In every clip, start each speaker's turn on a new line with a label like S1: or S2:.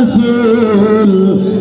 S1: রসুল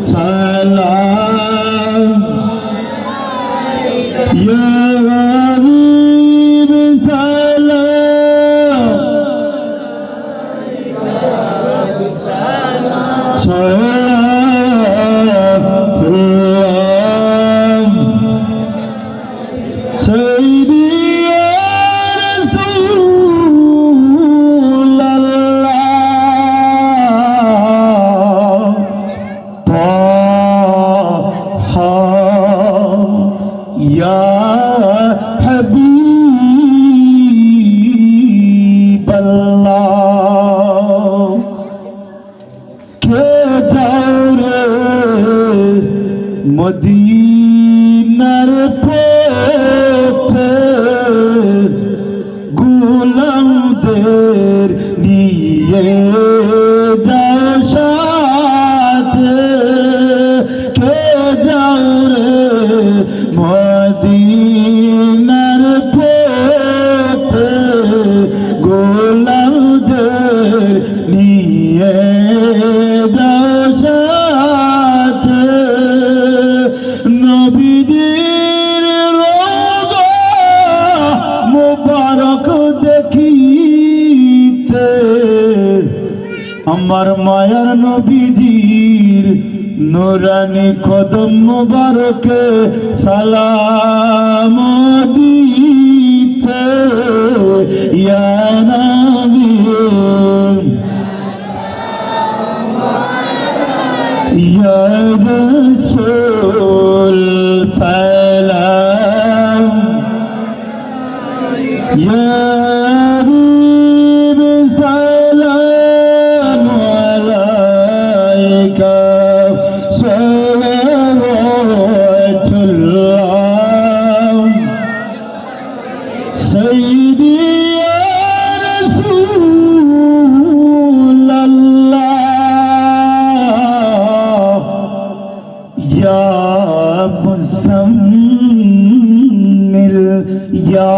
S1: মদিনার পথে গুলামদের নিয়ে যাও সাথে? কে যাও রে নিয়ে সাথে। নবীদের রোগা মুবারক দেখিতে। আমার মায়ার নবীজির নুরানি কদম মুবারকে সালাম দিতে। یا مزمل یا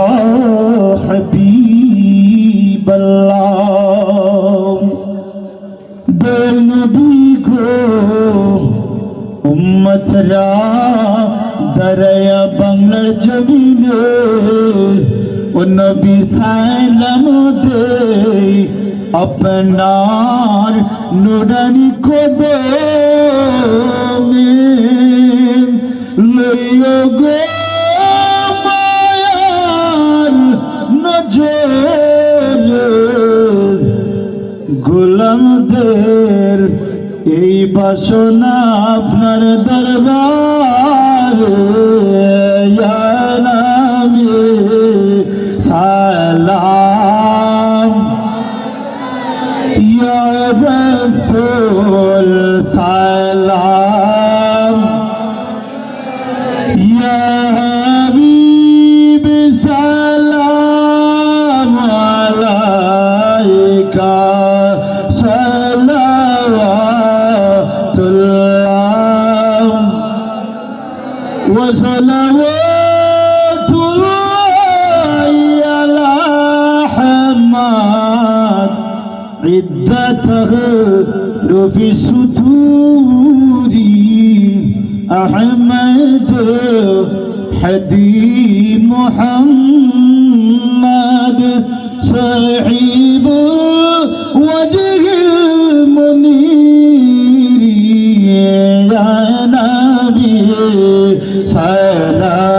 S1: حبیب اللہ۔ دے نبی کو امت را دریا بنگل جمینے او نبی سائلم دے۔ আপনার নুরানি কদমে গোলামদের এই বাসনা আপনার দরবার। ইয়া রসুল সালাম। ইয়া হাবিব সালাম আলাইকা সালাওয়াতুল্লাহ। ওয়া সালাওয়াত عدته في السطور. أحمد حدي محمد صاحب وجه المنير. يا نبي سلام.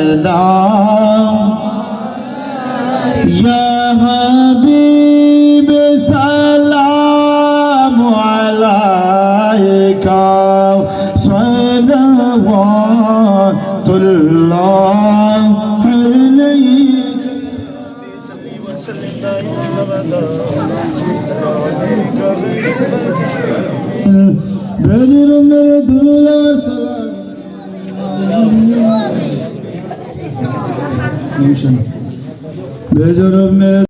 S1: سلام يا حبيب سلام عليك صلوات الله عليك بدر من دلال için. Becerim